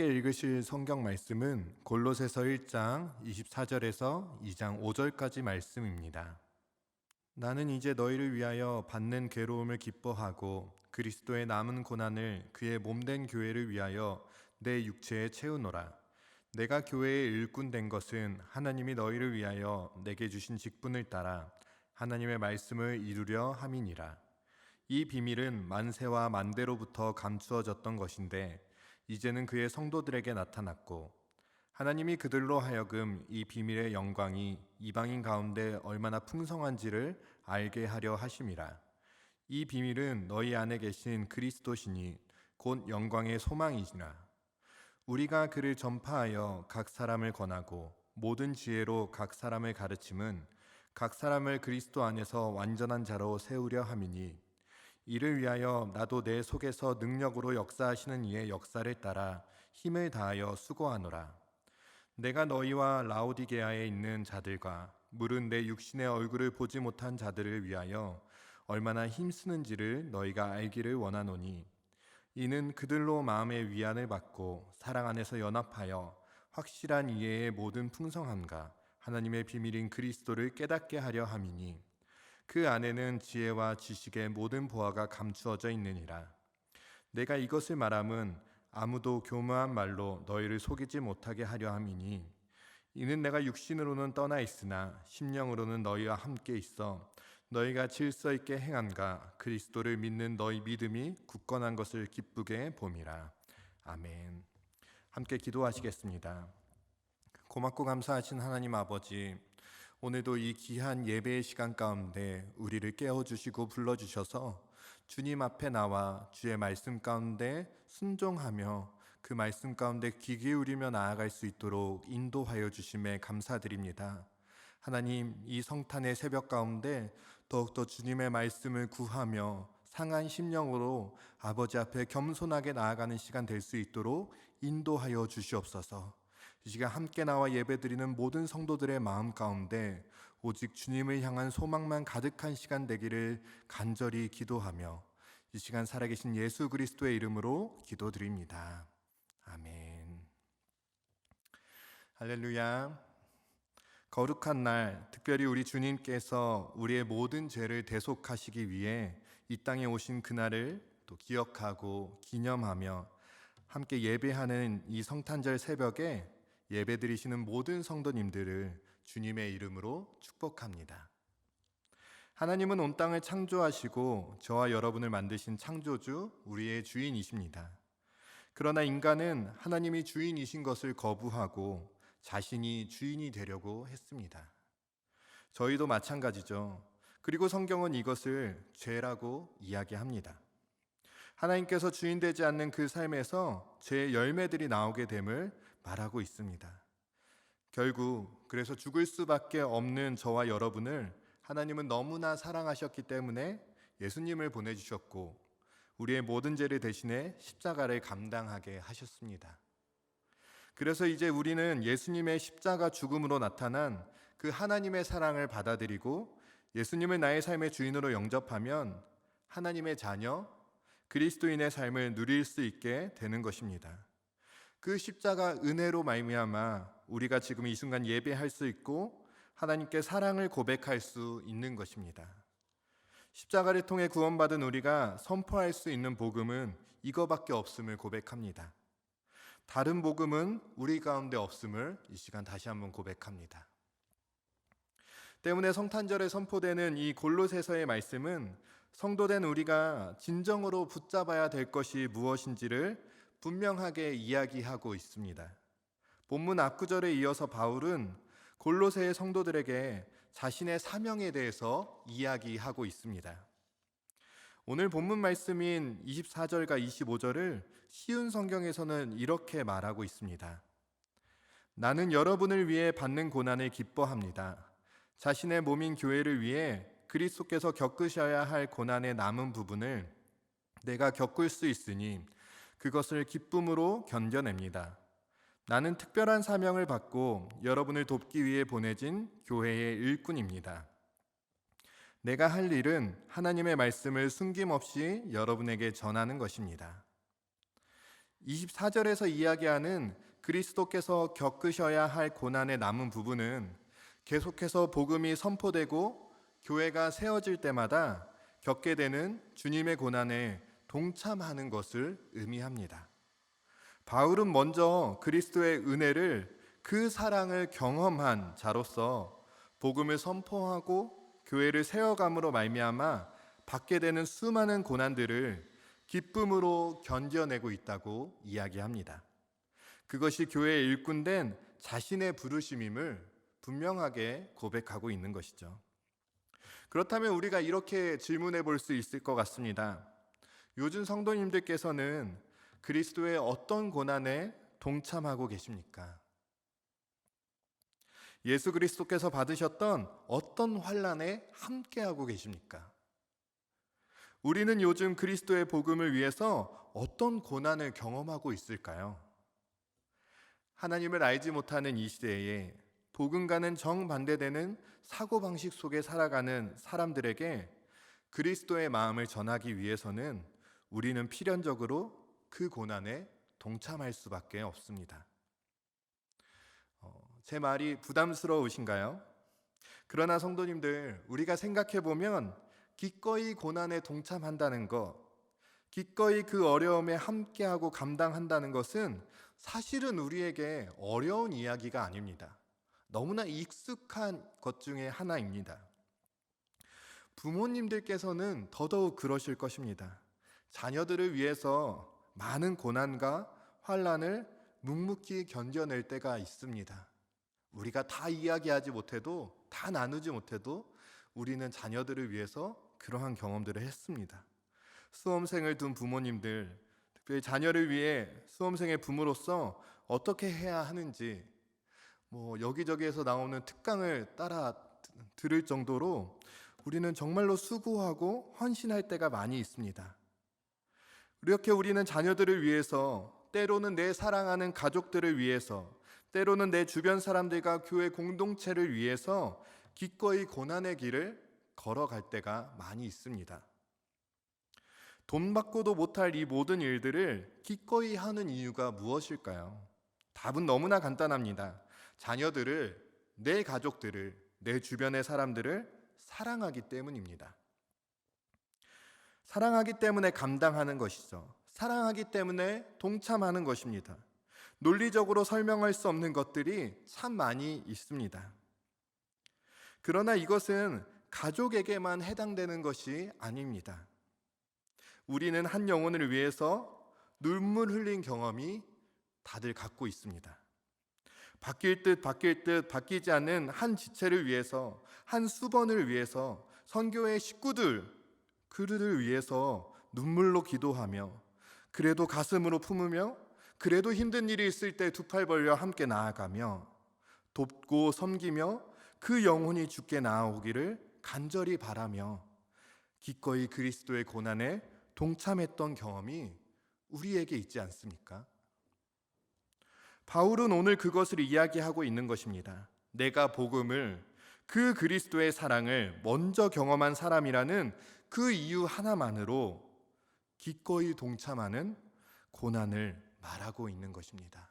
함께 읽으실 성경 말씀은 골로새서 1장 24절에서 2장 5절까지 말씀입니다. 나는 이제 너희를 위하여 받는 괴로움을 기뻐하고 그리스도의 남은 고난을 그의 몸된 교회를 위하여 내 육체에 채우노라. 내가 교회의 일꾼 된 것은 하나님이 너희를 위하여 내게 주신 직분을 따라 하나님의 말씀을 이루려 함이니라. 이 비밀은 만세와 만대로부터 감추어졌던 것인데 이제는 그의 성도들에게 나타났고 하나님이 그들로 하여금 이 비밀의 영광이 이방인 가운데 얼마나 풍성한지를 알게 하려 하심이라. 이 비밀은 너희 안에 계신 그리스도시니 곧 영광의 소망이시라. 우리가 그를 전파하여 각 사람을 권하고 모든 지혜로 각 사람을 가르침은 각 사람을 그리스도 안에서 완전한 자로 세우려 함이니 이를 위하여 나도 내 속에서 능력으로 역사하시는 이의 역사를 따라 힘을 다하여 수고하노라. 내가 너희와 라오디게아에 있는 자들과 물은 내 육신의 얼굴을 보지 못한 자들을 위하여 얼마나 힘쓰는지를 너희가 알기를 원하노니 이는 그들로 마음의 위안을 받고 사랑 안에서 연합하여 확실한 이해의 모든 풍성함과 하나님의 비밀인 그리스도를 깨닫게 하려 함이니 그 안에는 지혜와 지식의 모든 보화가 감추어져 있느니라. 내가 이것을 말함은 아무도 교묘한 말로 너희를 속이지 못하게 하려 함이니 이는 내가 육신으로는 떠나 있으나 심령으로는 너희와 함께 있어 너희가 질서 있게 행한가 그리스도를 믿는 너희 믿음이 굳건한 것을 기쁘게 봄이라 아멘. 함께 기도하시겠습니다. 고맙고 감사하신 하나님 아버지 오늘도 이 귀한 예배의 시간 가운데 우리를 깨워 주시고 불러 주셔서 주님 앞에 나와 주의 말씀 가운데 순종하며 그 말씀 가운데 귀 기울이며 나아갈 수 있도록 인도하여 주심에 감사드립니다. 하나님, 이 성탄의 새벽 가운데 더욱더 주님의 말씀을 구하며 상한 심령으로 아버지 앞에 겸손하게 나아가는 시간 될 수 있도록 인도하여 주시옵소서. 이 시간 함께 나와 예배드리는 모든 성도들의 마음 가운데 오직 주님을 향한 소망만 가득한 시간 되기를 간절히 기도하며 이 시간 살아계신 예수 그리스도의 이름으로 기도드립니다. 아멘. 할렐루야. 거룩한 날, 특별히 우리 주님께서 우리의 모든 죄를 대속하시기 위해 이 땅에 오신 그날을 또 기억하고 기념하며 함께 예배하는 이 성탄절 새벽에 예배드리시는 모든 성도님들을 주님의 이름으로 축복합니다. 하나님은 온 땅을 창조하시고 저와 여러분을 만드신 창조주, 우리의 주인이십니다. 그러나 인간은 하나님이 주인이신 것을 거부하고 자신이 주인이 되려고 했습니다. 저희도 마찬가지죠. 그리고 성경은 이것을 죄라고 이야기합니다. 하나님께서 주인 되지 않는 그 삶에서 죄의 열매들이 나오게 됨을 말하고 있습니다. 결국 그래서 죽을 수밖에 없는 저와 여러분을 하나님은 너무나 사랑하셨기 때문에 예수님을 보내주셨고 우리의 모든 죄를 대신해 십자가를 감당하게 하셨습니다. 그래서 이제 우리는 예수님의 십자가 죽음으로 나타난 그 하나님의 사랑을 받아들이고 예수님을 나의 삶의 주인으로 영접하면 하나님의 자녀, 그리스도인의 삶을 누릴 수 있게 되는 것입니다. 그 십자가 은혜로 말미암아 우리가 지금 이 순간 예배할 수 있고 하나님께 사랑을 고백할 수 있는 것입니다. 십자가를 통해 구원받은 우리가 선포할 수 있는 복음은 이거밖에 없음을 고백합니다. 다른 복음은 우리 가운데 없음을 이 시간 다시 한번 고백합니다. 때문에 성탄절에 선포되는 이 골로새서의 말씀은 성도된 우리가 진정으로 붙잡아야 될 것이 무엇인지를 분명하게 이야기하고 있습니다. 본문 앞구절에 이어서 바울은 골로새의 성도들에게 자신의 사명에 대해서 이야기하고 있습니다. 오늘 본문 말씀인 24절과 25절을 쉬운 성경에서는 이렇게 말하고 있습니다. 나는 여러분을 위해 받는 고난을 기뻐합니다. 자신의 몸인 교회를 위해 그리스도께서 겪으셔야 할 고난의 남은 부분을 내가 겪을 수 있으니 그것을 기쁨으로 견뎌냅니다. 나는 특별한 사명을 받고 여러분을 돕기 위해 보내진 교회의 일꾼입니다. 내가 할 일은 하나님의 말씀을 숨김없이 여러분에게 전하는 것입니다. 24절에서 이야기하는 그리스도께서 겪으셔야 할 고난의 남은 부분은 계속해서 복음이 선포되고 교회가 세워질 때마다 겪게 되는 주님의 고난에 동참하는 것을 의미합니다. 바울은 먼저 그리스도의 은혜를 그 사랑을 경험한 자로서 복음을 선포하고 교회를 세워감으로 말미암아 받게 되는 수많은 고난들을 기쁨으로 견뎌내고 있다고 이야기합니다. 그것이 교회의 일꾼된 자신의 부르심임을 분명하게 고백하고 있는 것이죠. 그렇다면 우리가 이렇게 질문해 볼 수 있을 것 같습니다. 요즘 성도님들께서는 그리스도의 어떤 고난에 동참하고 계십니까? 예수 그리스도께서 받으셨던 어떤 환란에 함께하고 계십니까? 우리는 요즘 그리스도의 복음을 위해서 어떤 고난을 경험하고 있을까요? 하나님을 알지 못하는 이 시대에 복음과는 정반대되는 사고방식 속에 살아가는 사람들에게 그리스도의 마음을 전하기 위해서는 우리는 필연적으로 그 고난에 동참할 수밖에 없습니다. 어, 제 말이 부담스러우신가요? 그러나 성도님들, 우리가 생각해 보면 기꺼이 고난에 동참한다는 것, 기꺼이 그 어려움에 함께하고 감당한다는 것은 사실은 우리에게 어려운 이야기가 아닙니다. 너무나 익숙한 것 중에 하나입니다. 부모님들께서는 더더욱 그러실 것입니다. 자녀들을 위해서 많은 고난과 환란을 묵묵히 견뎌낼 때가 있습니다. 우리가 다 이야기하지 못해도 다 나누지 못해도 우리는 자녀들을 위해서 그러한 경험들을 했습니다. 수험생을 둔 부모님들, 특별히 자녀를 위해 수험생의 부모로서 어떻게 해야 하는지 뭐 여기저기에서 나오는 특강을 따라 들을 정도로 우리는 정말로 수고하고 헌신할 때가 많이 있습니다. 이렇게 우리는 자녀들을 위해서 때로는 내 사랑하는 가족들을 위해서 때로는 내 주변 사람들과 교회 공동체를 위해서 기꺼이 고난의 길을 걸어갈 때가 많이 있습니다. 돈 받고도 못할 이 모든 일들을 기꺼이 하는 이유가 무엇일까요? 답은 너무나 간단합니다. 자녀들을, 내 가족들을, 내 주변의 사람들을 사랑하기 때문입니다. 사랑하기 때문에 감당하는 것이죠. 사랑하기 때문에 동참하는 것입니다. 논리적으로 설명할 수 없는 것들이 참 많이 있습니다. 그러나 이것은 가족에게만 해당되는 것이 아닙니다. 우리는 한 영혼을 위해서 눈물 흘린 경험이 다들 갖고 있습니다. 바뀔 듯 바뀔 듯 바뀌지 않는 한 지체를 위해서 한 수번을 위해서 선교의 식구들 그들을 위해서 눈물로 기도하며 그래도 가슴으로 품으며 그래도 힘든 일이 있을 때 두 팔 벌려 함께 나아가며 돕고 섬기며 그 영혼이 죽게 나아오기를 간절히 바라며 기꺼이 그리스도의 고난에 동참했던 경험이 우리에게 있지 않습니까? 바울은 오늘 그것을 이야기하고 있는 것입니다. 내가 복음을 그 그리스도의 사랑을 먼저 경험한 사람이라는 그 이유 하나만으로 기꺼이 동참하는 고난을 말하고 있는 것입니다.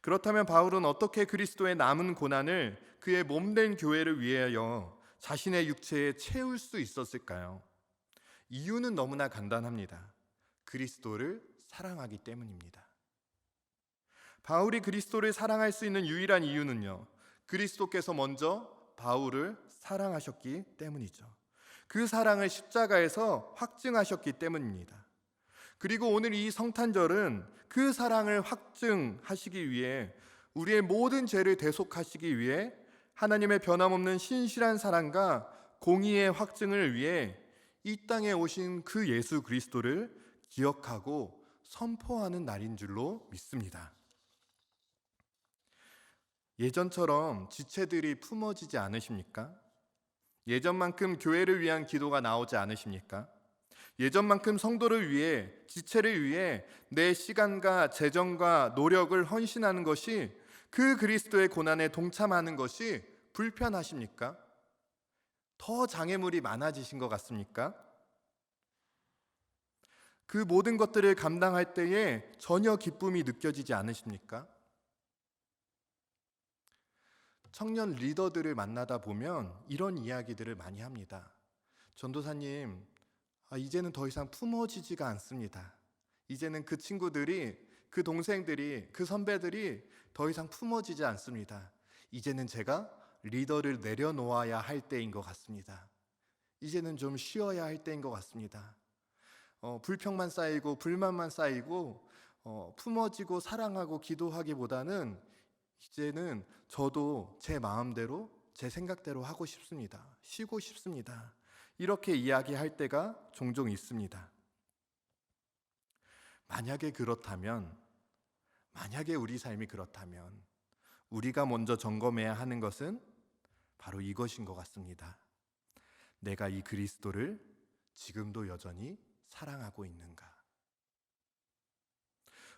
그렇다면 바울은 어떻게 그리스도의 남은 고난을 그의 몸된 교회를 위하여 자신의 육체에 채울 수 있었을까요? 이유는 너무나 간단합니다. 그리스도를 사랑하기 때문입니다. 바울이 그리스도를 사랑할 수 있는 유일한 이유는요. 그리스도께서 먼저 바울을 사랑하셨기 때문이죠. 그 사랑을 십자가에서 확증하셨기 때문입니다. 그리고 오늘 이 성탄절은 그 사랑을 확증하시기 위해 우리의 모든 죄를 대속하시기 위해 하나님의 변함없는 신실한 사랑과 공의의 확증을 위해 이 땅에 오신 그 예수 그리스도를 기억하고 선포하는 날인 줄로 믿습니다. 예전처럼 지체들이 품어지지 않으십니까? 예전만큼 교회를 위한 기도가 나오지 않으십니까? 예전만큼 성도를 위해 지체를 위해 내 시간과 재정과 노력을 헌신하는 것이 그 그리스도의 고난에 동참하는 것이 불편하십니까? 더 장애물이 많아지신 것 같습니까? 그 모든 것들을 감당할 때에 전혀 기쁨이 느껴지지 않으십니까? 청년 리더들을 만나다 보면 이런 이야기들을 많이 합니다. 전도사님, 아, 이제는 더 이상 품어지지가 않습니다. 이제는 그 친구들이, 그 동생들이, 그 선배들이 더 이상 품어지지 않습니다. 이제는 제가 리더를 내려놓아야 할 때인 것 같습니다. 이제는 좀 쉬어야 할 때인 것 같습니다. 어, 불평만 쌓이고 불만만 쌓이고 어, 품어지고 사랑하고 기도하기보다는 이제는 저도 제 마음대로 제 생각대로 하고 싶습니다. 쉬고 싶습니다. 이렇게 이야기할 때가 종종 있습니다. 만약에 그렇다면, 만약에 우리 삶이 그렇다면, 우리가 먼저 점검해야 하는 것은 바로 이것인 것 같습니다. 내가 이 그리스도를 지금도 여전히 사랑하고 있는가?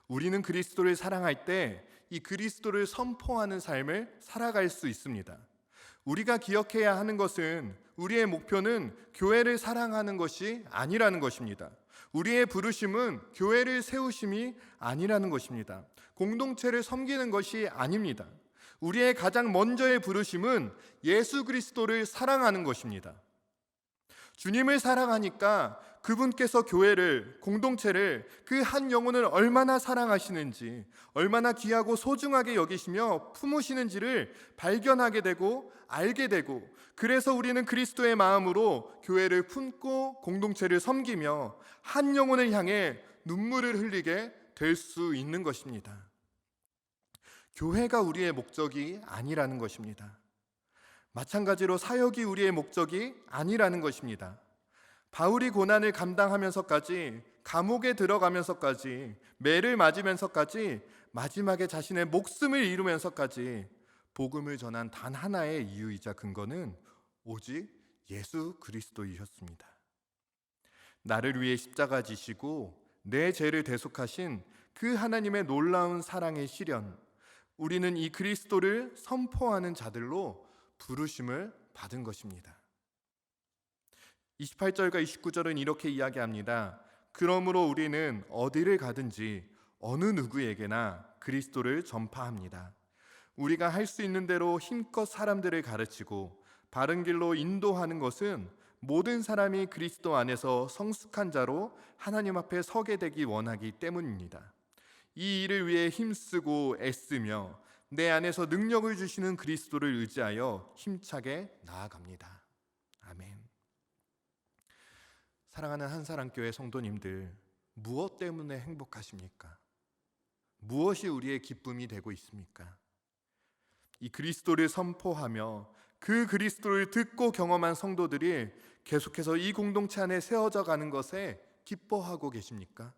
우리는 그리스도를 사랑할 때 이 그리스도를 선포하는 삶을 살아갈 수 있습니다. 우리가 기억해야 하는 것은 우리의 목표는 교회를 사랑하는 것이 아니라는 것입니다. 우리의 부르심은 교회를 세우심이 아니라는 것입니다. 공동체를 섬기는 것이 아닙니다. 우리의 가장 먼저의 부르심은 예수 그리스도를 사랑하는 것입니다. 주님을 사랑하니까 그분께서 교회를, 공동체를 그 한 영혼을 얼마나 사랑하시는지, 얼마나 귀하고 소중하게 여기시며 품으시는지를 발견하게 되고 알게 되고, 그래서 우리는 그리스도의 마음으로 교회를 품고 공동체를 섬기며 한 영혼을 향해 눈물을 흘리게 될 수 있는 것입니다. 교회가 우리의 목적이 아니라는 것입니다. 마찬가지로 사역이 우리의 목적이 아니라는 것입니다. 바울이 고난을 감당하면서까지 감옥에 들어가면서까지 매를 맞으면서까지 마지막에 자신의 목숨을 잃으면서까지 복음을 전한 단 하나의 이유이자 근거는 오직 예수 그리스도이셨습니다. 나를 위해 십자가 지시고 내 죄를 대속하신 그 하나님의 놀라운 사랑의 실현 우리는 이 그리스도를 선포하는 자들로 부르심을 받은 것입니다. 28절과 29절은 이렇게 이야기합니다. 그러므로 우리는 어디를 가든지 어느 누구에게나 그리스도를 전파합니다. 우리가 할 수 있는 대로 힘껏 사람들을 가르치고 바른 길로 인도하는 것은 모든 사람이 그리스도 안에서 성숙한 자로 하나님 앞에 서게 되기 원하기 때문입니다. 이 일을 위해 힘쓰고 애쓰며 내 안에서 능력을 주시는 그리스도를 의지하여 힘차게 나아갑니다. 아멘. 사랑하는 한사랑교회 성도님들, 무엇 때문에 행복하십니까? 무엇이 우리의 기쁨이 되고 있습니까? 이 그리스도를 선포하며 그 그리스도를 듣고 경험한 성도들이 계속해서 이 공동체 안에 세워져 가는 것에 기뻐하고 계십니까?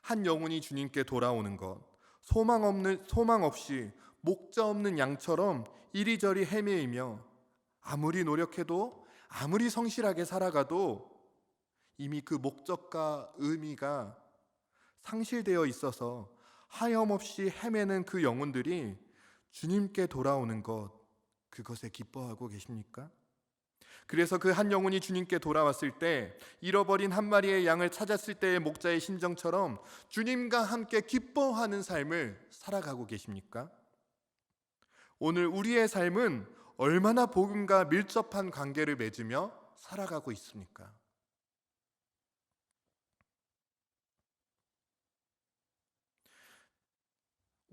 한 영혼이 주님께 돌아오는 것, 소망 없는 소망 없이 목자 없는 양처럼 이리저리 헤매이며 아무리 노력해도 아무리 성실하게 살아가도 이미 그 목적과 의미가 상실되어 있어서 하염없이 헤매는 그 영혼들이 주님께 돌아오는 것 그것에 기뻐하고 계십니까? 그래서 그 한 영혼이 주님께 돌아왔을 때 잃어버린 한 마리의 양을 찾았을 때의 목자의 심정처럼 주님과 함께 기뻐하는 삶을 살아가고 계십니까? 오늘 우리의 삶은 얼마나 복음과 밀접한 관계를 맺으며 살아가고 있습니까?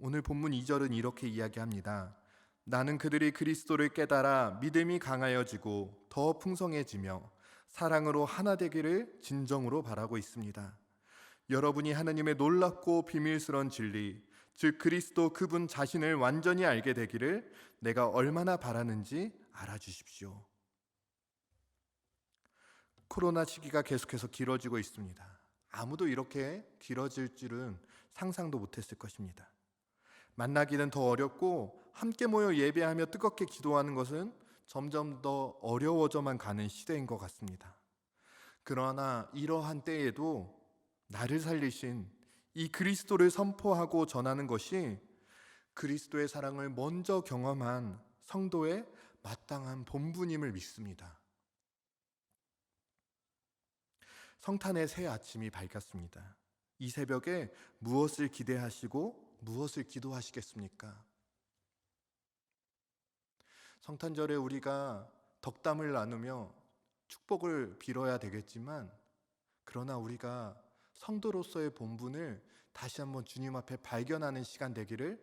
오늘 본문 2절은 이렇게 이야기합니다. 나는 그들이 그리스도를 깨달아 믿음이 강하여지고 더 풍성해지며 사랑으로 하나 되기를 진정으로 바라고 있습니다. 여러분이 하나님의 놀랍고 비밀스러운 진리, 즉 그리스도 그분 자신을 완전히 알게 되기를 내가 얼마나 바라는지 알아주십시오. 코로나 시기가 계속해서 길어지고 있습니다. 아무도 이렇게 길어질 줄은 상상도 못했을 것입니다. 만나기는 더 어렵고 함께 모여 예배하며 뜨겁게 기도하는 것은 점점 더 어려워져만 가는 시대인 것 같습니다. 그러나 이러한 때에도 나를 살리신 이 그리스도를 선포하고 전하는 것이 그리스도의 사랑을 먼저 경험한 성도의 마땅한 본분임을 믿습니다. 성탄의 새 아침이 밝았습니다. 이 새벽에 무엇을 기대하시고 무엇을 기도하시겠습니까? 성탄절에 우리가 덕담을 나누며 축복을 빌어야 되겠지만 그러나 우리가 성도로서의 본분을 다시 한번 주님 앞에 발견하는 시간 되기를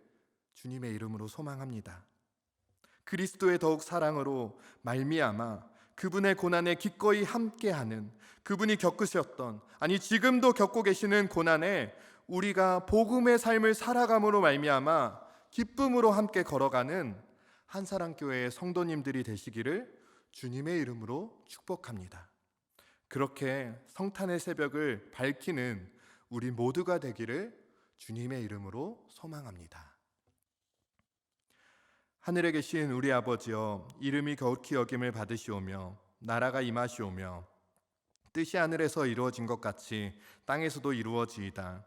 주님의 이름으로 소망합니다. 그리스도의 더욱 사랑으로 말미암아 그분의 고난에 기꺼이 함께하는 그분이 겪으셨던 아니 지금도 겪고 계시는 고난에 우리가 복음의 삶을 살아감으로 말미암아 기쁨으로 함께 걸어가는 한사랑 교회의 성도님들이 되시기를 주님의 이름으로 축복합니다. 그렇게 성탄의 새벽을 밝히는 우리 모두가 되기를 주님의 이름으로 소망합니다. 하늘에 계신 우리 아버지여 이름이 거룩히 여김을 받으시오며 나라가 임하시오며 뜻이 하늘에서 이루어진 것 같이 땅에서도 이루어지이다.